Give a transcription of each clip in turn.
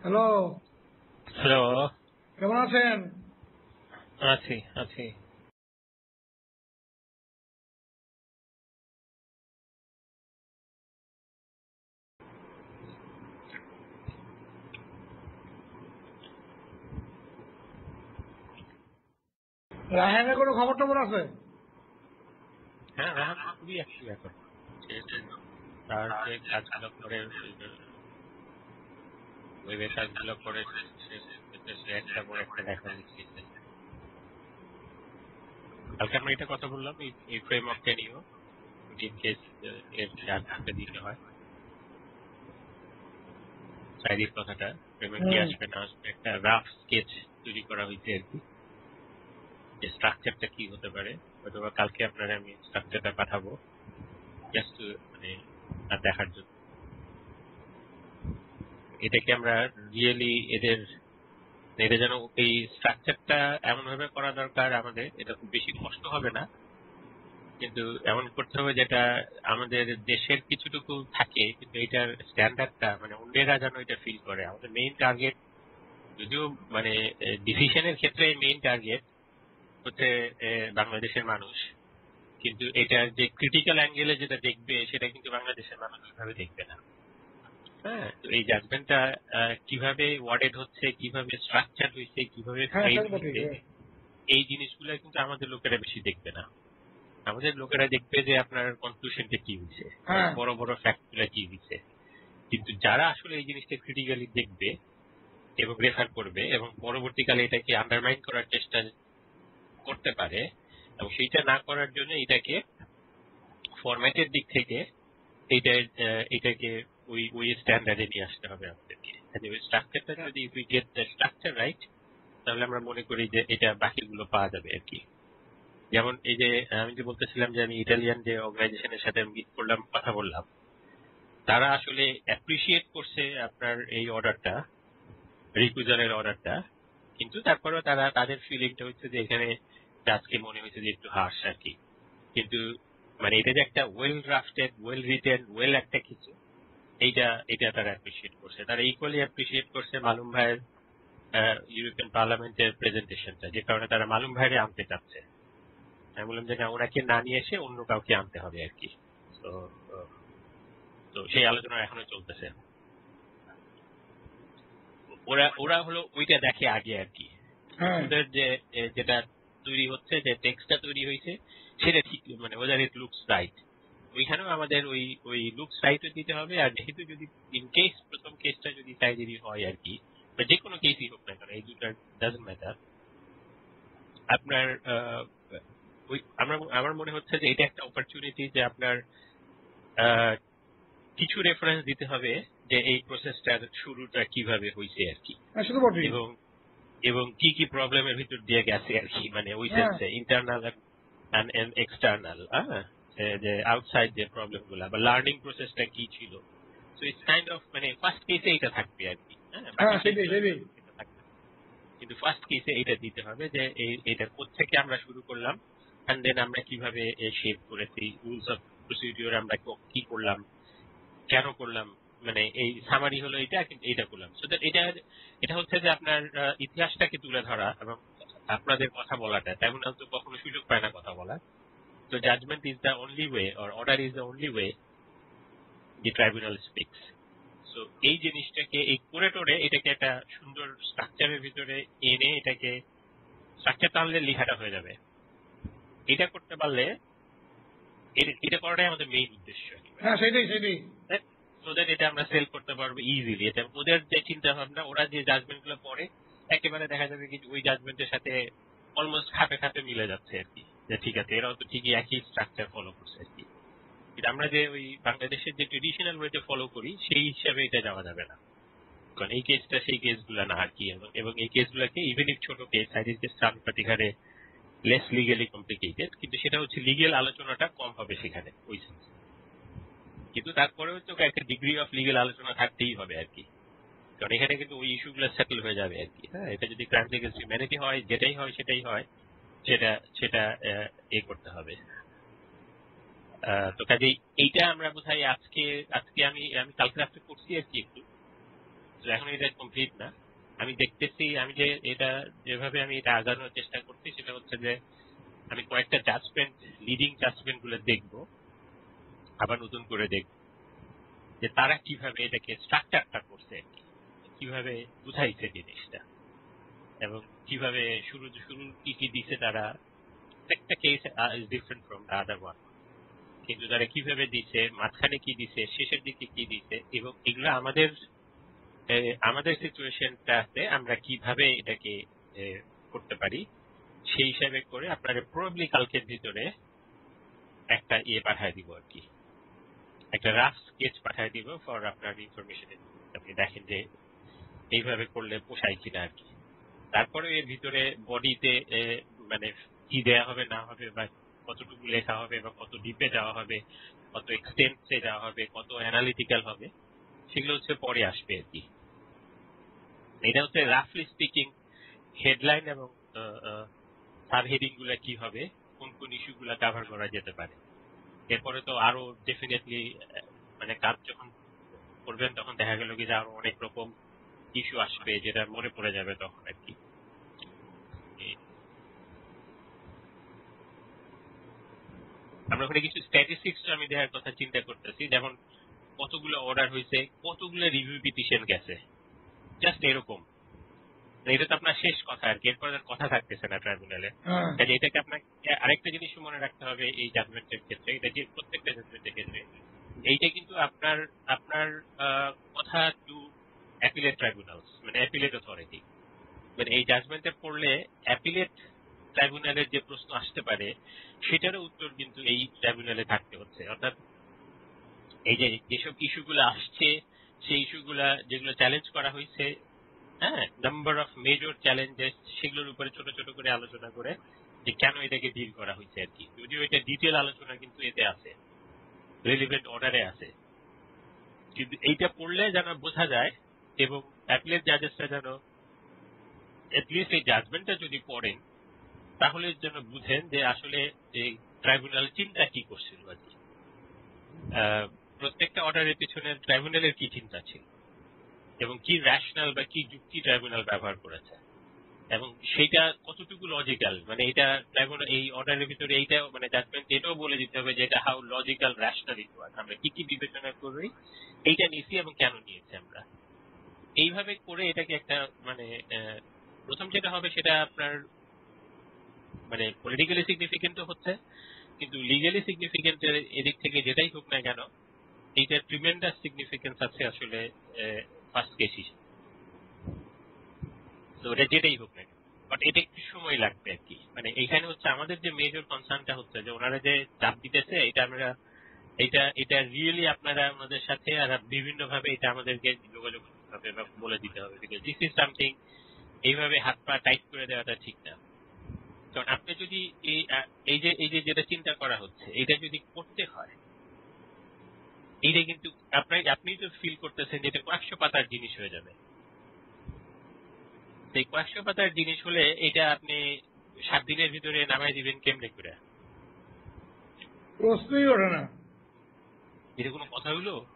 Hello hello কেমন আছেন? আছি আছি। রায়হানের কোনো খবর টবর আছে? হ্যাঁ রাহাত খুবই অ্যাক্টিভ এখন। তার যে কাজগুলো করে ওয়েবে কাজগুলো করে একটা পর একটা দেখা দিচ্ছে। কালকে আমরা এটা কথা বললাম এই ফ্রেমওয়ার্কটা নিয়েও ইন কেস এর চার্জটা দিতে হয়। সাইডের কথাটা ফ্রেমওয়ার্ক কি আসবে না আসবে একটা রাফ স্কেচ তৈরি করা হয়েছে আর কি। যে স্ট্রাকচারটা কি হতে পারে অথবা কালকে আপনারা আমি স্ট্রাকচারটা পাঠাবো জাস্ট মানে দেখার জন্য। এটাকে আমরা রিয়েলি এদের এটা যেন এই স্ট্রাকচারটা এমন ভাবে করা দরকার আমাদের, এটা খুব বেশি কষ্ট হবে না। কিন্তু এমন করতে হবে যেটা আমাদের দেশের কিছুটুকু থাকে, কিন্তু এটার স্ট্যান্ডার্ডটা মানে অন্যেরা যেন এটা ফিল করে। আমাদের মেইন টার্গেট যদিও মানে ডিসিশনের ক্ষেত্রে মেইন টার্গেট হচ্ছে বাংলাদেশের মানুষ। কিন্তু এটার যে ক্রিটিক্যাল অ্যাঙ্গেলে যেটা দেখবে, সেটা কিন্তু বাংলাদেশের মানুষ ওইভাবে দেখবে না। হ্যাঁ তো এই জাজমেন্টটা কীভাবে ওয়ার্ডেড হচ্ছে কীভাবে স্ট্রাকচার হয়েছে কীভাবে হ্যাঁ এই জিনিসগুলো কিন্তু আমাদের লোকেরা বেশি দেখবে না। আমাদের লোকেরা দেখবে যে আপনার কনক্লুশনটা কি হয়েছে হ্যাঁ। বড় বড় ফ্যাক্টগুলো কি হয়েছে। কিন্তু যারা আসলে এই জিনিসটা ক্রিটিক্যালি দেখবে এবং রেফার করবে এবং পরবর্তীকালে এটাকে আন্ডারমাইন করার চেষ্টা করতে পারে এবং সেইটা না করার জন্য এটাকে ফরম্যাটের দিক থেকে এইটা এটাকে ওই ওই স্ট্যান্ডার্ডে নিয়ে আসতে হবে আমাদেরকে ওই স্ট্রাকচারটা যদি we get the structure right তাহলে আমরা মনে করি যে এটা বাকিগুলো পাওয়া যাবে আর কি। যেমন এই যে আমি যে বলতেছিলাম যে আমি ইটালিয়ান যে অর্গানাইজেশনের সাথে মিট করলাম কথা বললাম তারা আসলে অ্যাপ্রিসিয়েট করছে আপনার এই অর্ডারটা রিকুজারের অর্ডারটা কিন্তু তারপরেও তারা তাদের ফিলিংটা হচ্ছে যে এখানে আজকে মনে হয়েছে যে একটু হার্শ আর কি। কিন্তু মানে এটা যে একটা well drafted well written well একটা কিছু এইটা এটা তারা অ্যাপ্রিসিয়েট করছে। তারা ইকুয়ালি অ্যাপ্রিসিয়েট করছে মালুম ভাইয়ের ইউরোপিয়ান পার্লামেন্টের প্রেজেন্টেশনটা যে কারণে তারা মালুম ভাইরে আনতে চাচ্ছে। আমি বললাম যে না ওনাকে না নিয়ে এসে অন্য কাউকে আনতে হবে আর কি। তো তো সেই আলোচনা এখনও চলতেছে। ওরা ওরা হলো ওইটা দেখে আগে আর কি। ওদের যে যেটা তৈরি হচ্ছে যে টেক্সটটা তৈরি হয়েছে সেটা ঠিক মানে ওদের ইট লুকস রাইট ওইখানেও আমাদের ওই ওই লুক রাইটও দিতে হবে আর যেহেতু যদি ইন কেস প্রথম কেসটা যদি সাইজেরই হয় আর কি বা যে কোনো কেসই হোক না কেন এই দুটা ডাজন্ট ম্যাটার আপনার ওই আমরা আমার মনে হচ্ছে যে এটা একটা অপরচুনিটি যে আপনার কিছু রেফারেন্স দিতে হবে যে এই প্রসেসটার শুরুটা কীভাবে হয়েছে আর কি। হ্যাঁ এবং এবং কি কি প্রবলেমের ভিতর দিয়ে গেছে আর কি মানে ওই হ্যাঁ। সেন্সে ইন্টারনাল এক্সটার্নাল এক্সটার্নাল যে আউটসাইড যে বা লার্নিং প্রসেসটা কি ছিল? সো ইটস কাইন্ড অফ মানে ফার্স্ট কেসে এটা থাকবে আর কি হ্যাঁ, হ্যাঁ। কিন্তু ফার্স্ট কেসে এটা দিতে হবে যে এটা থেকে আমরা শুরু করলাম এন্ড দেন আমরা কীভাবে শেপ করেছি রুলস অফ প্রসিডিওর আমরা কি করলাম কেন করলাম মানে এই সামারি হলো এটা কিন্তু এটা করলাম। সো দ্যাট এটা এটা হচ্ছে যে আপনার ইতিহাসটাকে তুলে ধরা এবং আপনাদের কথা বলাটা তেমন হয়তো কখনো সুযোগ পায় না কথা বলা তো judgement is the only way or order is the only way the tribunal speaks so এই জিনিসটাকে এই করে টোরে এটাকে একটা সুন্দর স্ট্রাকচারের ভিতরে এনে এটাকে স্ট্রাকচার টানলে লেখাটা হয়ে যাবে। এটা করতে পারলে এটা- করাটাই আমাদের মেইন উদ্দেশ্য। হ্যাঁ সেটাই এটা আমরা সেল করতে পারব ইজিলি এটা ওদের যে চিন্তা ভাবনা ওরা যে জাজমেন্টগুলো পড়ে একেবারে দেখা যাবে কি ওই জাজমেন্টের সাথে অলমোস্ট খাপে খাপে মিলে যাচ্ছে আর কি। যে ঠিক আছে, এরাও তো ঠিকই একই স্ট্রাকচার ফলো করছে আর কি। কিন্তু আমরা যে ওই বাংলাদেশের যে ট্রেডিশনাল ওয়েতে ফলো করি, সেই হিসাবে এটা যাওয়া যাবে না। কারণ এই কেসটা সেই কেসগুলো না আর কি। এবং- এই কেসগুলোকে ইভেন ইফ ছোট কেস সাইডের কেস সাংঘাতিক লেস লিগেলি কমপ্লিকেটেড কিন্তু সেটা হচ্ছে লিগেল আলোচনাটা কম হবে সেখানে, ওই কিন্তু তারপরেও তো একটা ডিগ্রি অফ লিগেল আলোচনা থাকতেই হবে আর কি। কারণ এখানে কিন্তু ওই ইস্যুগুলো সেটেল হয়ে যাবে আর কি। হ্যাঁ এটা যদি ক্রাইম এগেন্স্ট হিউম্যানিটি হয়, যেটাই হয়, সেটাই হয়। সেটা সেটা এ করতে হবে। তো কাজেই এইটা আমরা বোধহয় আজকে আজকে আমি আমি কালকে রাত্রে করছি আর কি একটু। এখন এটা কমপ্লিট না। আমি দেখতেছি, আমি যে এটা, যেভাবে আমি এটা আগানোর চেষ্টা করছি, সেটা হচ্ছে যে আমি কয়েকটা জাজমেন্ট লিডিং জাজমেন্টগুলো দেখব, আবার নতুন করে দেখব, যে তারা কীভাবে এটাকে স্ট্রাকচারটা করছে কীভাবে বুঝাইছে জিনিসটা। এবং কীভাবে শুরু শুরু কি কি দিছে তারা, একটা case is different from the other one কিন্তু তারা কীভাবে দিছে, মাঝখানে কি দিছে, শেষের দিকে কি দিছে, এবং এগুলো আমাদের আমাদের সিচুয়েশনটাতে আমরা কীভাবে এটাকে করতে পারি, সেই হিসাবে করে আপনার প্রবলি কালকের ভিতরে একটা ইয়ে পাঠায় দিব আর কি। একটা রাফ স্কেচ পাঠায় দিব ফর আপনার ইনফরমেশন আপনি দেখেন যে, এইভাবে করলে পোষায় কিনা আর কি। তারপরে এর ভিতরে বডিতে মানে কি দেয়া হবে, না হবে, বা কতটুকু লেখা হবে, বা কত ডিপে যাওয়া হবে, কত এক্সটেন্সে যাওয়া হবে, কত অ্যানালিটিক্যাল হবে, সেগুলো হচ্ছে পরে আসবে আর কি। এটা হচ্ছে রাফলি স্পিকিং হেডলাইন এবং সাব হেডিংগুলা কি হবে, কোন কোন ইস্যু গুলা কভার করা যেতে পারে। এরপরে তো আরও ডেফিনেটলি মানে কাজ যখন করবেন, তখন দেখা গেল কি যে আরও অনেক রকম ইস্যু আসবে, যেটা মনে পড়ে যাবে তখন আর কি এই। আমরা ওখানে কিছু স্ট্যাটিস্টিক্স আমি দেওয়ার কথা চিন্তা করতেছি। যেমন কতগুলো অর্ডার হয়েছে কতগুলো রিভিউ পিটিশন গেছে। জাস্ট এরকম। এটা তো আপনার শেষ কথা আর কি এরপর আর কথা থাকতেছে না ট্রাইব্যুনালে কাজে এটাকে আপনাকে আরেকটা জিনিস মনে রাখতে হবে এই জাজমেন্টের ক্ষেত্রে এটা যে প্রত্যেকটা জাজমেন্টের ক্ষেত্রে। এইটা কিন্তু আপনার আপনার কথা টু অ্যাপিলেট ট্রাইব্যুনালস মানে অ্যাপিলেট অথরিটি মানে এই জাজমেন্টে পড়লে অ্যাপিলেট ট্রাইব্যুনালের যে প্রশ্ন আসতে পারে, সেটারও উত্তর কিন্তু এই ট্রাইব্যুনালে থাকতে হচ্ছে। অর্থাৎ এই যে যেসব ইস্যুগুলো আসছে, সেই ইস্যুগুলা যেগুলো চ্যালেঞ্জ করা হয়েছে হ্যাঁ নাম্বার অফ মেজর চ্যালেঞ্জেস সেগুলোর উপরে ছোট ছোট করে আলোচনা করে যে কেন এটাকে ডিল করা হয়েছে আর কি। যদিও এটা ডিটেল আলোচনা কিন্তু এতে আছে রেলিভেন্ট অর্ডারে আছে। কিন্তু এইটা পড়লে যেন বোঝা যায় এবং অ্যাপিলেট জাজেসরা যেন এটলিস্ট এই জাজমেন্টটা যদি পড়েন তাহলে যেন বুঝেন যে আসলে এই ট্রাইব্যুনাল চিন্তা কি করছিল আর কি। প্রত্যেকটা অর্ডারের পিছনে ট্রাইব্যুনালের কি চিন্তা ছিল? এবং কি র্যাশনাল বা কি যুক্তি ট্রাইব্যুনাল ব্যবহার করেছে? এবং সেইটা কতটুকু লজিক্যাল মানে এটা ট্রাইব্যুনাল এই অর্ডারের ভিতরে এইটা মানে জাজমেন্ট এটাও বলে দিতে হবে যে এটা how logical rational it was আমরা কি কি বিবেচনা করি, এইটা নিয়েছি এবং কেন নিয়েছি আমরা? এইভাবে করে এটাকে একটা মানে প্রথম যেটা হবে সেটা আপনার মানে পলিটিক্যালি সিগনিফিকেন্ট হচ্ছে, কিন্তু লিগালি সিগনিফিকেন্ট এদিক থেকে যেটাই হোক না কেন, এইটা ট্রিমেন্ডাস সিগনিফিকেন্স আছে আসলে ফার্স্ট কেস হিসেবে। তো ওটা যেটাই হোক না বাট এটা একটু সময় লাগবে আর কি। মানে এইখানে হচ্ছে আমাদের যে মেজর কনসার্নটা হচ্ছে যে ওনারা যে চাপ দিতেছে, এটা আমরা, এটা এটা রিয়েলি আপনারা আমাদের সাথে আর বিভিন্ন ভাবে এটা আমাদেরকে যোগাযোগ করতে হবে বা বলে দিতে হবে। বিকজ দিস ইজ সামথিং এইভাবে হাত পা টাইট করে দেওয়াটা ঠিক না। কারণ আপনি যদি এই এই যে এই যে যেটা চিন্তা করা হচ্ছে এটা যদি করতে হয় এইটা কিন্তু আপনার আপনি তো ফিল করতেছেন যে এটা কয়েকশো পাতার জিনিস হয়ে যাবে। সেই কয়েকশো পাতার জিনিস হলে এটা আপনি সাত দিনের ভিতরে নামাই দিবেন কেমনে করে? প্রশ্নই ওঠে না। এটা কোনো কথা হলো?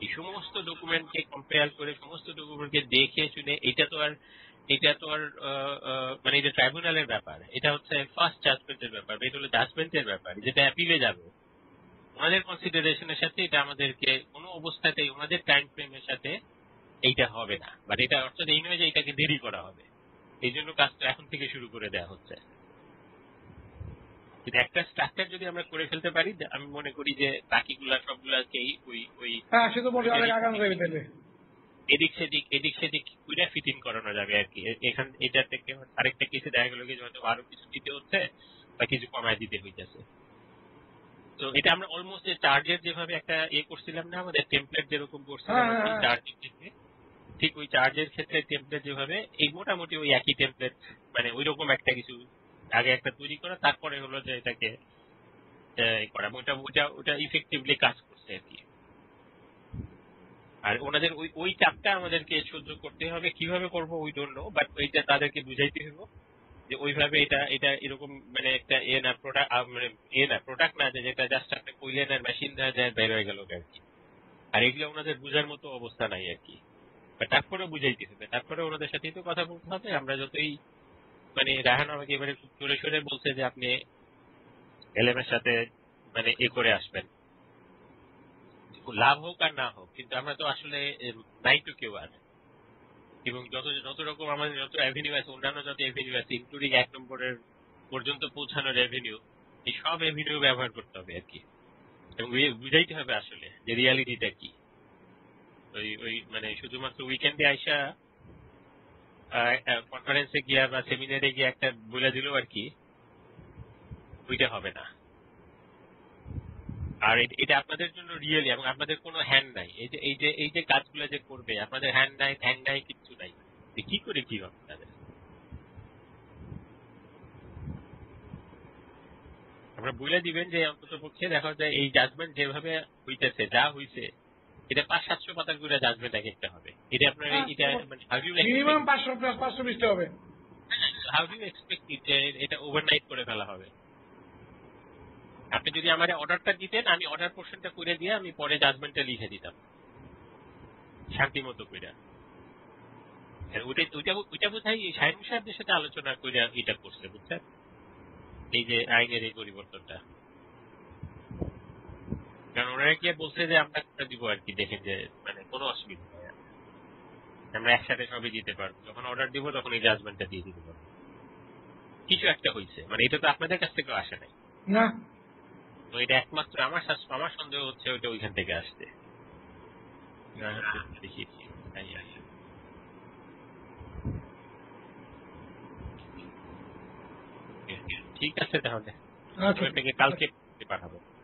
এই সমস্ত ডকুমেন্টকে কম্পেয়ার করে সমস্ত ডকুমেন্টকে দেখে শুনে এটা তো আর এটা তো আর মানে এটা ট্রাইব্যুনালের ব্যাপার। এটা হচ্ছে ফার্স্ট জাজমেন্টের ব্যাপার এটা হলো জাজমেন্টের ব্যাপার যেটা অ্যাপিলে যাবে। ওনাদের কনসিডারেশনের সাথে এটা আমাদেরকে কোনো অবস্থাতেই ওনাদের টাইম ফ্রেমের সাথে এইটা হবে না। বাট এটা অর্থাৎ এই নয় যে এটাকে দেরি করা হবে। এই জন্য কাজটা এখন থেকে শুরু করে দেওয়া হচ্ছে। একটা স্ট্রাকচার যদি আমরা করে ফেলতে পারি আমি মনে করি যে বাকিগুলা সবগুলাকেই ওই ওই হ্যাঁ সে তো বলছে অনেক আগানো যাবে তাহলে এদিক সেদিক এদিক সেদিক কুইরা ফিট ইন করানো যাবে আর কি। এখান এটা থেকে আরেকটা কিছু দেখা গেল কি হয়তো আরও কিছু দিতে হচ্ছে বা কিছু কমায় দিতে হইতেছে। তো এটা আমরা অলমোস্ট যে চার্জের যেভাবে একটা ইয়ে করছিলাম না আমাদের টেমপ্লেট যেরকম করছিলাম হ্যাঁ, হ্যাঁ, হ্যাঁ। চার্জের ক্ষেত্রে ঠিক ওই চার্জের ক্ষেত্রে টেমপ্লেট যেভাবে এই মোটামুটি ওই একই টেমপ্লেট মানে ওই রকম একটা কিছু আগে একটা তৈরি করা তারপরে হলো যে এটাকে করা। ওটা ওটা ওটা ইফেক্টিভলি কাজ করছে আর কি। আর ওনাদের ওই ওই চাপটা আমাদেরকে সহ্য করতে হবে, কীভাবে করব ওই জন্য বাট ওইটা তাদেরকে বুঝাইতে হবে যে ওইভাবে এটা এটা এরকম মানে একটা এ না প্রোডাক্ট মানে এ না প্রোডাক্ট না যেটা জাস্ট আপনি কইলেন আর মেশিন দেওয়া যায় বের হয়ে গেল আর কি। আর এগুলো ওনাদের বোঝার মতো অবস্থা নাই আর কি। তারপরে বুঝাইতে হবে, তারপরে ওনাদের সাথেই তো কথা বলতে হবে, আমরা যতই মানে রাহান আমাকে এবারে জোরে সোরে বলছে যে আপনি এলএম এর সাথে মানে এ করে আসবেন। লাভ হোক আর না হোক, কিন্তু আমরা তো আসলে নাই তো কেউ আর এবং যত যত রকম আমাদের যত অ্যাভিনিউ আছে, অন্যান্য যত অ্যাভিনিউ আছে ইনক্লুডিং এক নম্বরের পর্যন্ত পৌঁছানোর অ্যাভিনিউ এই সব অ্যাভিনিউ ব্যবহার করতে হবে আর কি। এবং বুঝাইতে হবে আসলে যে রিয়ালিটিটা কি। ওই ওই মানে শুধুমাত্র উইকেন্ডে আইসা কনফারেন্সে গিয়া বা সেমিনারে গিয়ে একটা বলে দিল আর কি, ওইটা হবে না। আর এটা আপনাদের জন্য রিয়েলি এবং আপনাদের কোনো হ্যান্ড নাই। এই যে এই যে এই যে কাজগুলো যে করবে আপনাদের হ্যান্ড নাই হ্যান্ড নাই কিচ্ছু নাই। কি করে কি হবে তাদের? আমরা বলে দিবেন যে অন্তত পক্ষে দেখা যায় এই জাজমেন্ট যেভাবে হইতেছে যা হইছে এটা পাঁচ সাতশো পাতা করে জাজমেন্ট এক একটা হবে। এটা আপনার হ্যাঁ, এটা মানে how do মিনিমাম পাঁচশো পাঁচশো বিশটা হবে। do you expect এটা ওভারনাইট করে ফেলা হবে? আপনি যদি আমার অর্ডারটা দিতেন, আমি অর্ডার পোর্শনটা করে দিয়ে আমি পরে জাজমেন্টটা লিখে দিতাম। শান্তি মতো করে। আলোচনা করে এটা করছে, বুঝছেন? এই যে আইনের এই পরিবর্তনটা। কারণ ওনারা কি বলছে যে, আমরা দিব আর কি, দেখেন যে মানে কোনো অসুবিধা নেই আমরা একসাথে সবই দিতে পারব। যখন অর্ডার দিব, তখন এই জাজমেন্টটা দিয়ে দিতে পারব। কিছু একটা হয়েছে মানে এটা তো আপনাদের কাছ থেকেও আসে নাই। না তো এটা একমাত্র আমার শাস্ত্র আমার সন্দেহ হচ্ছে ওইটা ওইখান থেকে আসছে দেখিয়েছি তাই ঠিক আছে তাহলে। আচ্ছা। কালকে পাঠাবো।